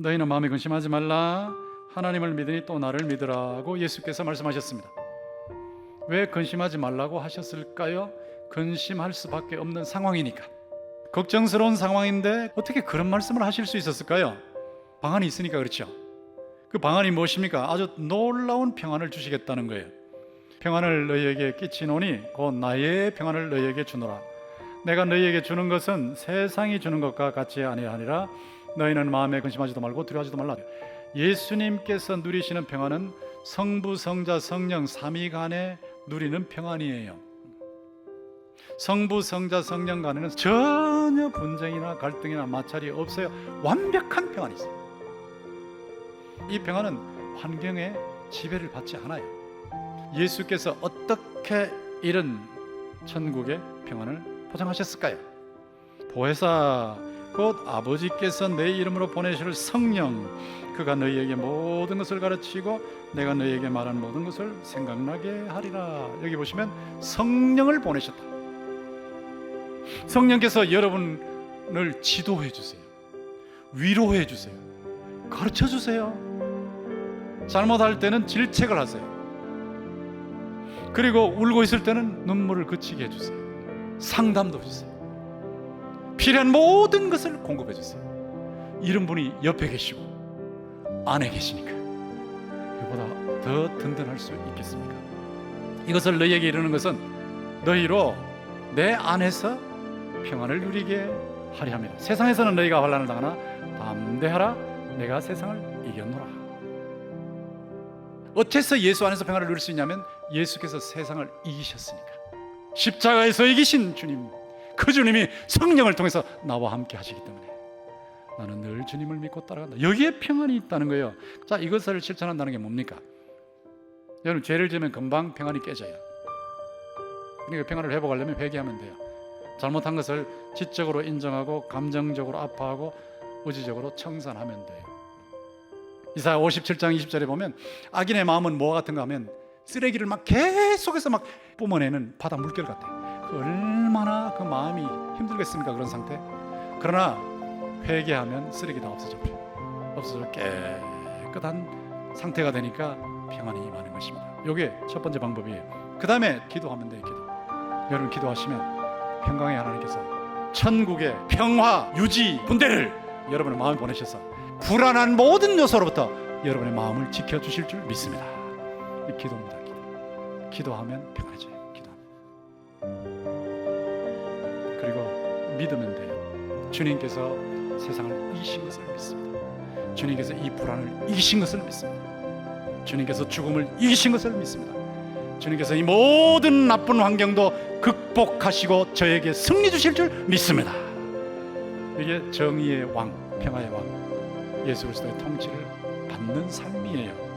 너희는 마음에 근심하지 말라 하나님을 믿으니 또 나를 믿으라고 예수께서 말씀하셨습니다. 왜 근심하지 말라고 하셨을까요? 근심할 수밖에 없는 상황이니까. 걱정스러운 상황인데 어떻게 그런 말씀을 하실 수 있었을까요? 방안이 있으니까 그렇죠. 그 방안이 무엇입니까? 아주 놀라운 평안을 주시겠다는 거예요. 평안을 너희에게 끼치노니 곧 나의 평안을 너희에게 주노라. 내가 너희에게 주는 것은 세상이 주는 것과 같이 아니하니라. 너희는 마음에 근심하지도 말고 두려워하지도 말라. 예수님께서 누리시는 평안은 성부, 성자, 성령 삼위 간에 누리는 평안이에요. 성부, 성자, 성령 간에는 전혀 분쟁이나 갈등이나 마찰이 없어요. 완벽한 평안이 있어요. 이 평안은 환경에 지배를 받지 않아요. 예수께서 어떻게 이런 천국의 평안을 포장하셨을까요? 보혜사 곧 아버지께서 내 이름으로 보내실 성령 그가 너희에게 모든 것을 가르치고 내가 너희에게 말한 모든 것을 생각나게 하리라. 여기 보시면 성령을 보내셨다. 성령께서 여러분을 지도해 주세요. 위로해 주세요. 가르쳐 주세요. 잘못할 때는 질책을 하세요. 그리고 울고 있을 때는 눈물을 그치게 해주세요. 상담도 해주세요. 필요한 모든 것을 공급해 주세요. 이런 분이 옆에 계시고 안에 계시니까 이보다 더 든든할 수 있겠습니까? 이것을 너희에게 이르는 것은 너희로 내 안에서 평안을 누리게 하려 함이라. 세상에서는 너희가 환난을 당하나 담대하라. 내가 세상을 이겼노라. 어째서 예수 안에서 평안을 누릴 수 있냐면 예수께서 세상을 이기셨으니까 십자가에서 이기신 주님 그 주님이 성령을 통해서 나와 함께 하시기 때문에 나는 늘 주님을 믿고 따라간다. 여기에 평안이 있다는 거예요. 자 이것을 실천한다는 게 뭡니까? 여러분 죄를 지으면 금방 평안이 깨져요. 그러니까 평안을 회복하려면 회개하면 돼요. 잘못한 것을 지적으로 인정하고 감정적으로 아파하고 의지적으로 청산하면 돼요. 이사야 57장 20절에 보면 악인의 마음은 뭐와 같은가 하면 쓰레기를 막 계속해서 막 뿜어내는 바다 물결 같아. 그 얼마나 그 마음이 힘들겠습니까 그런 상태? 그러나 회개하면 쓰레기 다 없어져 버려. 없어져 깨끗한 상태가 되니까 평안이 임하는 것입니다. 이게 첫 번째 방법이에요. 그 다음에 기도하면 돼요. 기도. 여러분 기도하시면 평강의 하나님께서 천국의 평화 유지 분대를 여러분의 마음에 보내셔서 불안한 모든 요소로부터 여러분의 마음을 지켜주실 줄 믿습니다. 이 기도입니다. 기도. 기도하면 평안해져요. 기도하면. 믿으면 돼요. 주님께서 세상을 이기신 것을 믿습니다. 주님께서 이 불안을 이기신 것을 믿습니다. 주님께서 죽음을 이기신 것을 믿습니다. 주님께서 이 모든 나쁜 환경도 극복하시고 저에게 승리 주실 줄 믿습니다. 이게 정의의 왕, 평화의 왕, 예수 그리스도의 통치를 받는 삶이에요.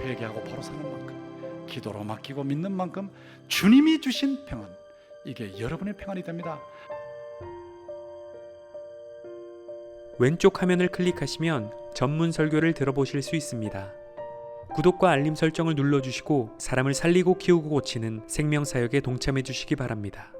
회개하고 바로 사는 만큼, 기도로 맡기고 믿는 만큼 주님이 주신 평안, 이게 여러분의 평안이 됩니다. 왼쪽 화면을 클릭하시면 전문 설교를 들어보실 수 있습니다. 구독과 알림 설정을 눌러주시고 사람을 살리고 키우고 고치는 생명사역에 동참해 주시기 바랍니다.